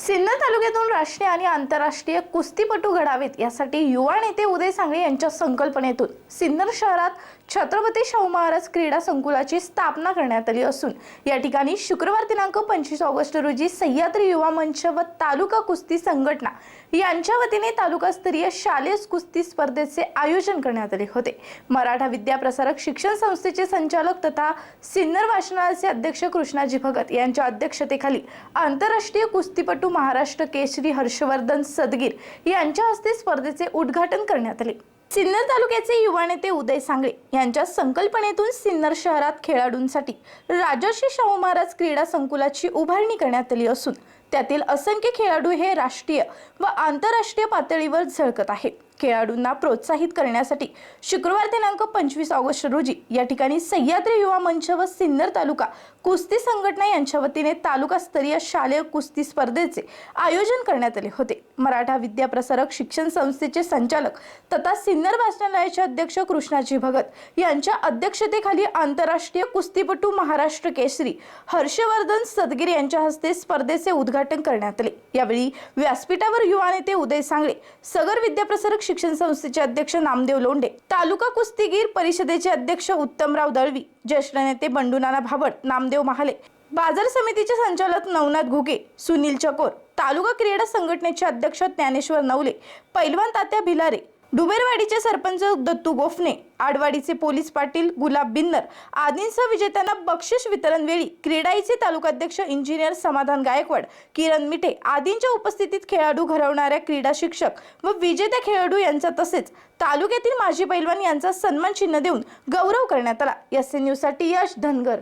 सिन्नर तालुक्यातून राष्ट्रीय आणि आंतरराष्ट्रीय कुस्तीपटू घडावेत यासाठी युवा नेते उदय सांगळे यांच्या संकल्पनेतून सिन्नर शहरात छत्रपती शाहू महाराज क्रीडा संकुलाची स्थापना करण्यात आली असून या ठिकाणी शुक्रवार दिनांक पंचवीस ऑगस्ट रोजी सह्याद्री युवा मंच व तालुका कुस्ती संघटना यांच्या वतीने तालुकास्तरीय शालेय कुस्ती स्पर्धेचे आयोजन करण्यात आले होते. मराठा विद्याप्रसारक शिक्षण संस्थेचे संचालक तथा सिन्नर वाचनालयाचे अध्यक्ष कृष्णाजी भगत यांच्या अध्यक्षतेखाली आंतरराष्ट्रीय कुस्तीपटू महाराष्ट्र केसरी हर्षवर्धन सदगीर यांच्या हस्ते स्पर्धेचे उद्घाटन करण्यात आले. सिन्नर तालुक्याचे युवा नेते उदय सांगळे यांच्या संकल्पनेतून सिन्नर शहरात खेळाडूंसाठी राजर्षी शाहू महाराज क्रीडा संकुलाची उभारणी करण्यात आली असून त्यातील असंख्य खेळाडू हे राष्ट्रीय व आंतरराष्ट्रीय पातळीवर झळकत आहे खेळाडूंना प्रोत्साहित करण्यासाठी शुक्रवार दिनांक पंचवीस ऑगस्ट रोजी या ठिकाणी सह्याद्री युवा मंच व सिन्नर तालुका कुस्ती संघटना यांच्या वतीने तालुकास्तरीय शालेय कुस्ती स्पर्धेचे आयोजन करण्यात आले होते. मराठा विद्याप्रसारक शिक्षण संस्थेचे संचालक तथा सिन्नर वाचनालयाचे अध्यक्ष कृष्णाजी भगत यांच्या अध्यक्षतेखाली आंतरराष्ट्रीय कुस्तीपटू महाराष्ट्र केसरी हर्षवर्धन सदगिरी यांच्या हस्ते स्पर्धेचे उद्घाटन करण्यात आले. यावेळी व्यासपीठावर युवा नेते उदय सांगळे सगर विद्याप्रसारक शिक्षण संस्थेचे अध्यक्ष नामदेव लोंढे तालुका कुस्तीगीर परिषदेचे अध्यक्ष उत्तमराव दळवी ज्येष्ठ नेते बंडूनाना भाबड नामदेव महाले बाजार समितीचे संचालक नवनाथ घुगे सुनील चकोर तालुका क्रीडा संघटनेचे अध्यक्ष ज्ञानेश्वर नवले पैलवान तात्या भिलारे डुबेरवाडीचे सरपंच दत्तू गोफणे आडवाडीचे पोलीस पाटील गुलाब बिन्नर आदींसह विजेत्यांना बक्षीस वितरण वेळी क्रीडाईचे तालुकाध्यक्ष इंजिनियर समाधान गायकवाड किरण मिठे आदींच्या उपस्थितीत खेळाडू घडवणाऱ्या क्रीडा शिक्षक व विजेत्या खेळाडू यांचा तसेच तालुक्यातील माजी पैलवान यांचा सन्मान चिन्ह देऊन गौरव करण्यात आला. एस एन न्यूजसाठी यश धनगर.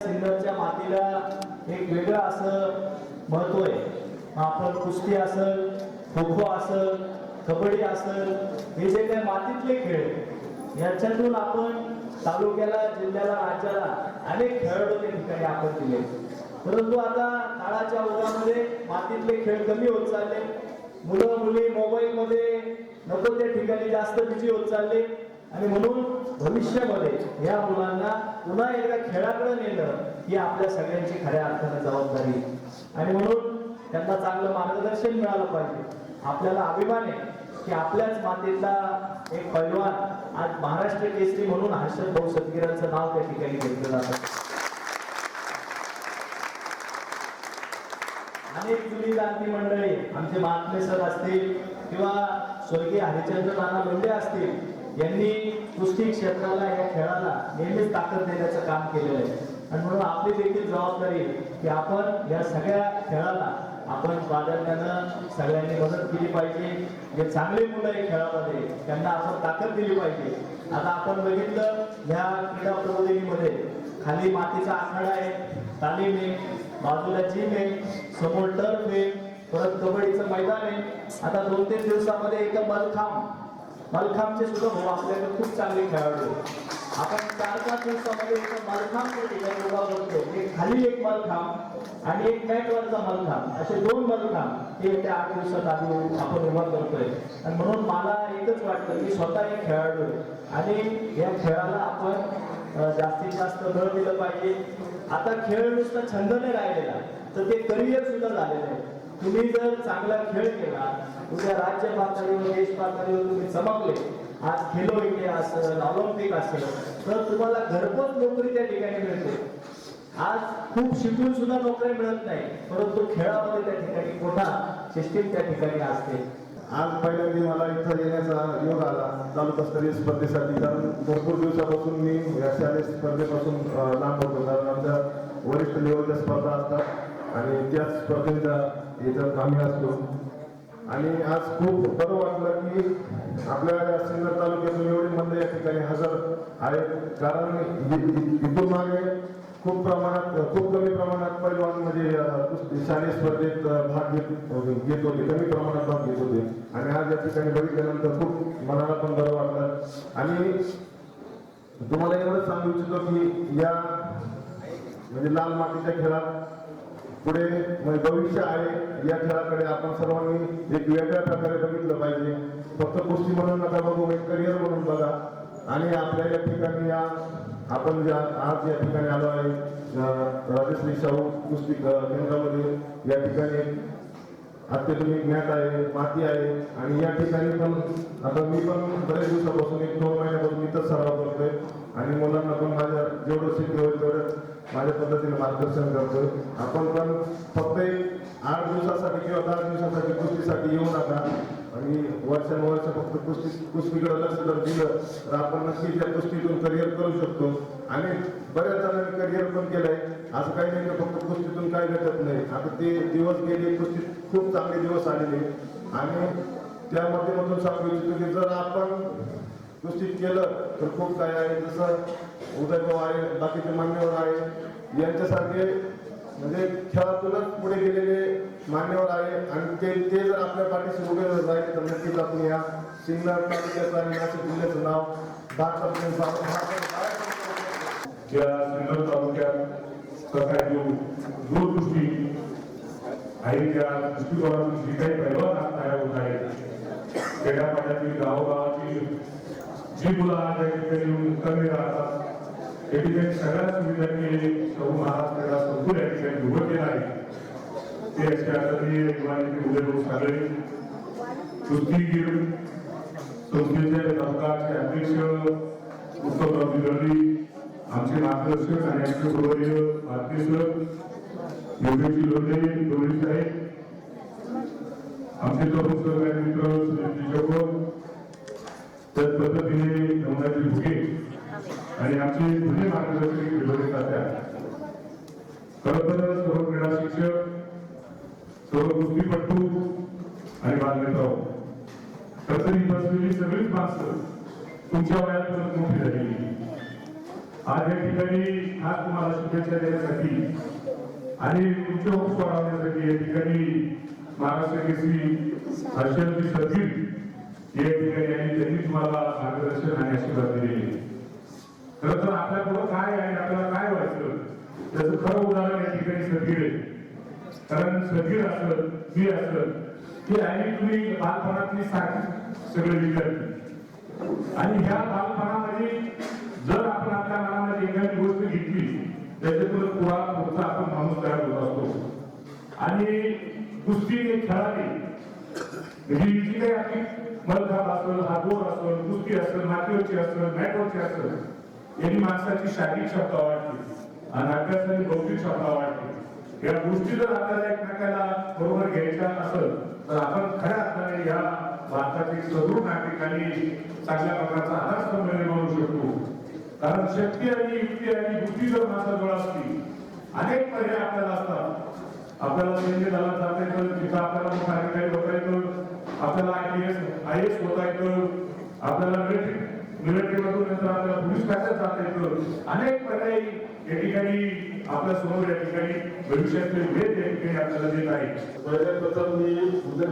एक वेगळं असं महत्त्व आहे. आपण कुस्ती असल खो खो असल कबड्डी असल हे जे काही मातीतले खेळ याच्यातून आपण तालुक्याला जिल्ह्याला राज्याला अनेक खेळाडू ठिकाणी आपण दिले. परंतु आता काळाच्या ओघामध्ये मातीतले खेळ कमी होत चालले. मुलं मुली मोबाईल मध्ये नको त्या ठिकाणी जास्त बिझी होत चालले. आणि म्हणून भविष्यामध्ये या मुलांना पुन्हा एकदा खेळाकडे नेणं ही आपल्या सगळ्यांची खऱ्या अर्थाने जबाबदारी. आहे. आणि म्हणून त्यांना चांगलं मार्गदर्शन मिळालं पाहिजे. आपल्याला अभिमान आहे की आपल्याच मातेचा एक पैलवान आज महाराष्ट्र केसरी म्हणून हर्षद भाऊ सदगिरांचं नाव त्या ठिकाणी घेतलं जातं अनेक जुनी जाणती मंडळी आमचे महात्मे सर असतील किंवा स्वर्गीय हरिचंद्र नाना लोंढे असतील यांनी कुस्ती क्षेत्राला या खेळाला नेहमीच ताकद देण्याचं काम केलेलं आहे. आणि म्हणून आपली देखील जबाबदारी की आपण या सगळ्या खेळाला आपण प्राधान्यानं सगळ्यांनी मदत केली पाहिजे. जे चांगले मुलं आहे खेळामध्ये त्यांना आपण ताकद दिली पाहिजे. आता आपण बघितलं ह्या क्रीडा प्रबोधिनीमध्ये खाली मातीचा आखाडा आहे तालीम आहे बाजूला जिम आहे समोर टर्फ आहे परत कबड्डीचं मैदान आहे. आता दोन तीन दिवसामध्ये एक मलखांब. मलखांबचे सुद्धा भाऊ आपल्याकडे खूप चांगले खेळाडू आपण चार पाच दिवसामध्ये म्हणजे एक मलखांब ठिकाणी उभा करतो. एक खाली एक मलखांब आणि एक मॅटवरचा मलखांब. असे दोन मलखांब हे त्या आठ दिवसात आधी आपण उभा करतोय. आणि म्हणून मला एकच वाटतं की स्वतः एक खेळाडू आहे आणि या खेळाला आपण जास्तीत जास्त बळ दिलं पाहिजे. आता खेळ नुसता छंद नाही राहिलेला. तर ते करिअर सुद्धा झालेलं आहे. तुम्ही जर चांगला खेळ केला उद्या राज्य पातळीवर देश पातळीवर तुम्ही चमकले आज खेलो इंडिया असेल ऑलिम्पिक असेल तर तुम्हाला घरपोच नोकरी त्या ठिकाणी मिळते. आज खूप शिकून सुद्धा नोकरी मिळत नाही परंतु खेळामध्ये त्या ठिकाणी मोठा सिस्टीम त्या ठिकाणी असते. आज पहिल्यांदा मला इथं येण्याचा योग आला तालुकास्तरीय स्पर्धेसाठी. कारण भरपूर दिवसापासून मी या शालेय स्पर्धेपासून लांब होतो. कारण आमच्या वरिष्ठ लेवलच्या स्पर्धा असतात आणि त्या स्पर्धेच्या याच्यात आम्ही असतो. आणि आज खूप बरं वाटलं की आपल्या या सिन्नर तालुक्यातून एवढी मंदिर या ठिकाणी हजर आहेत. कारण इथून मागे खूप प्रमाणात खूप कमी प्रमाणात पैलवान म्हणजे शालेय स्पर्धेत भाग घेत घेत होते कमी प्रमाणात भाग घेत होते. आणि आज या ठिकाणी बघितल्यानंतर खूप मनाला पण बरं वाटलं. आणि तुम्हाला एवढंच सांगू इच्छितो की या म्हणजे लाल मातीच्या खेळात पुढे म्हणजे भविष्य आहे या खेळाकडे आपण सर्वांनी एक वेगळ्या प्रकारे बघितलं पाहिजे. फक्त कुस्ती म्हणून नका बघू एक करिअर म्हणून बघा. आणि आपल्या या ठिकाणी या आपण ज्या आज या ठिकाणी आलो आहे राजश्री शाहू कुस्ती केंद्रामध्ये या ठिकाणी अत्याधुनिक मॅट आहे माती आहे. आणि या ठिकाणी पण आता मी पण बरेच दिवसापासून एक दोन महिन्यापासून इथंच सराव करतोय. आणि मुलांना पण माझ्या जेवढं शक्य होईल तेवढं माझ्या पद्धतीने मार्गदर्शन करतोय. आपण पण फक्त एक आठ दिवसासाठी किंवा दहा दिवसासाठी कुस्तीसाठी येऊ नका. आणि वर्षानुवर्ष फक्त कुस्ती कुस्तीकडे लक्ष जर दिलं तर आपण नक्की त्या कुस्तीतून करिअर करू शकतो. आणि बऱ्याच जणांनी करिअर पण केलंय. असं काही नाही फक्त कुस्तीतून काय भेटत नाही. आता ते दिवस गेले कुस्तीत खूप चांगले दिवस आलेले. आणि त्या माध्यमातून सांगू इच्छितो की जर आपण कुस्तीत केलं तर खूप काय आहे. जसं उदयभाऊ आहे बाकीचे मान्यवर आहे यांच्यासारखे म्हणजे खेळातूनच पुढे गेलेले मान्यवर आहे आणि ते ते जर आपल्या पाठीशी उभे राहिले तर नक्कीच आपण या सिन्नर तालुक्याचं आणि नाशिक जिल्ह्याचं नाव भारतापर्यंत या सिन्नर तालुक्यात सकाळी जो दूरदृष्टी आहे त्या दृष्टिकोनातून जी काही पैलवान आज तयार होत आहे खेड्यापाड्यातील गावोगावातील जी मुलं आज या ठिकाणी कमी राहतात. या ठिकाणी सगळ्या सुविधा शाहू महाराज क्रीडा या ठिकाणी उभं केलं आहे. ते असे आदरणीय युवानेते उदय भाऊ सागळे कुस्तीगीर संस्थेचे सरकारचे अध्यक्ष उत्तमराव बिदर्डी आमचे मार्गदर्शक आणि आमचे सौर्य मार्गदर्शक सर योगेशजी लोंढे गौरी साहेब आमचे प्रमुख सहकारी मित्र सुनील किशोर त्याच पद्धतीने नवनाजी भुगे आणि आमचे जुने मार्गदर्शक विरोधी तात्या खरं तर सर्व क्रीडा शिक्षक सर्व कुस्तीपटू आणि बालमित्र. खरं तर ही बसलेली सगळीच माणसं तुमच्या वयात मोठी झालेली. आज या ठिकाणी आज तुम्हाला शुभेच्छा देण्यासाठी आणि तुमचे होप्स वाढवण्यासाठी या ठिकाणी महाराष्ट्र केसरी हर्षलजी सदगीर या ठिकाणी आणि त्यांनी तुम्हाला मार्गदर्शन आणि आशीर्वाद दिलेले. खरं तर आपल्या पुढं काय आहे आपल्याला काय व्हायचं? त्याचं खरं उदाहरण या ठिकाणी सदगीर आहे. कारण सदगीर असल मी असल की आणि तुम्ही बालपणातली सारखी सगळे विद्यार्थी. आणि ह्या बालपणामध्ये जर आपण आपल्या मनामध्ये एखादी गोष्ट घेतली त्याच्यातून पुढा पुढचा आपण माणूस तयार होत असतो. आणि कुस्ती एक खेळाने ही जी काही आपली मलखाप असेल हातोर असेल कुस्ती असेल मातीवरची असेल मॅटवरची असेल यांनी माणसाची शारीरिक क्षमता वाढते आणि अभ्यासाची बौद्धिक क्षमता वाढते. या गोष्टी जर आपल्याला एकमेकाला बरोबर घ्यायच्या असेल तर आपण खऱ्या अर्थाने या भारतातील सदृढ नागरिकांनी चांगल्या प्रकारचा आधारस्तंभ निर्माण होऊ शकतो. कारण शक्ती आणि युक्ती आणि बुद्धी जर माणसाजवळ असली अनेक पर्याय आपल्याला असतात. आपल्याला सैन्य दलात जाता येतं तिथं आपल्याला मोठा अधिकारी होता येतं आपल्याला आय एस आय एस होता येतं आपल्याला मिलिटरी मिलिटरी मधून नंतर आपल्याला पोलीस खात्यात जाता येतं. अनेक पर्याय या ठिकाणी आपल्यासमोर या ठिकाणी भविष्यातले वेद या ठिकाणी आपल्याला देत आहे. मी उदय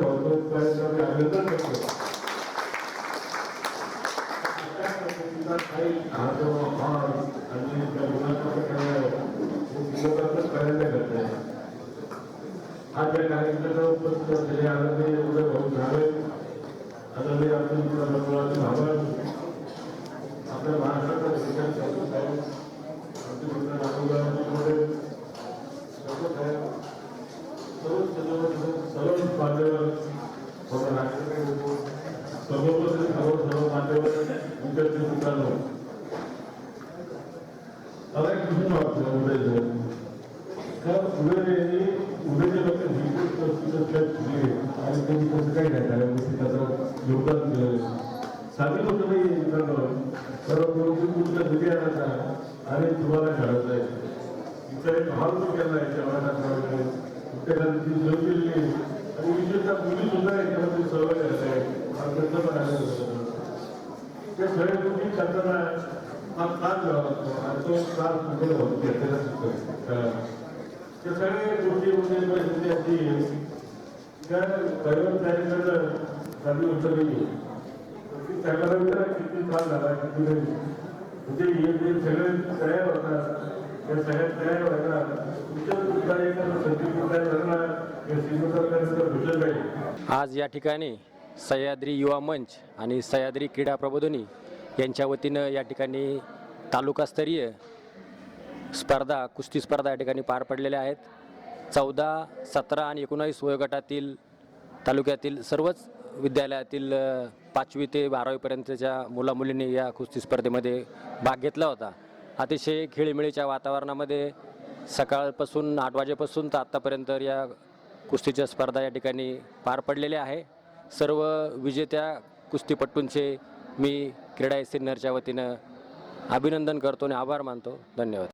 त्यांच्याकडे अभिनंदन करतो. काही आणि त्या मुलांचा आज या कार्यक्रमाला उपस्थित असलेले आदरणीय उदय भाऊ झाले भावड आपल्या महाराष्ट्राचा विकास शास्त्र साहेब आमचे मित्र राहुलगावमध्ये सर्व साहेब सर्व सर्व सर्व मान्यवर बाबा नागरिक सर्वपरी सर्व सर्व मान्यवर विद्यार्थी मित्रांनो मला एक प्रश्न वाटतो उदय का उदय यांनी उदयच्या लोक शिकले आणि त्यांनी कसं काही नाही झालं त्याचं योगदान दिलं साधी गोष्ट नाही मित्रांनो सर्व कोणती तुमच्या घरी आणायचा आणि तुम्हाला घडवता येतं तिचा एक भाव केला आहे त्या वर्गात त्याला ती जोड केलेली आणि विशेषतः मुली सुद्धा याच्यामध्ये आणि त्यांचं पण आलेलं होतं ते सगळे गोष्टी करताना हा त्रास लागतो आणि तो त्रास कुठे घेतलेला शिकतो खेळाला. गोष्टी म्हणजे अशी त्या किती त्रास झाला किती म्हणजे हे सगळे तयार होतात तयार व्हायला आज या ठिकाणी सह्याद्री युवा मंच आणि सह्याद्री क्रीडा प्रबोधिनी यांच्या वतीनं या ठिकाणी तालुकास्तरीय स्पर्धा कुस्ती स्पर्धा या ठिकाणी पार पडलेल्या आहेत. चौदा सतरा आणि एकोणावीस वयोगटातील तालुक्यातील सर्वच विद्यालयातील पाचवी ते बारावीपर्यंतच्या मुलामुलींनी या कुस्ती स्पर्धेमध्ये भाग घेतला होता. अतिशय खेळीमेळीच्या वातावरणामध्ये सकाळपासून आठ वाजेपासून तर आत्तापर्यंत या कुस्तीच्या स्पर्धा या ठिकाणी पार पडलेल्या आहे. सर्व विजेत्या कुस्तीपट्टूंचे मी क्रीडा सिन्नरच्या वतीनं अभिनंदन करतो आणि आभार मानतो. धन्यवाद.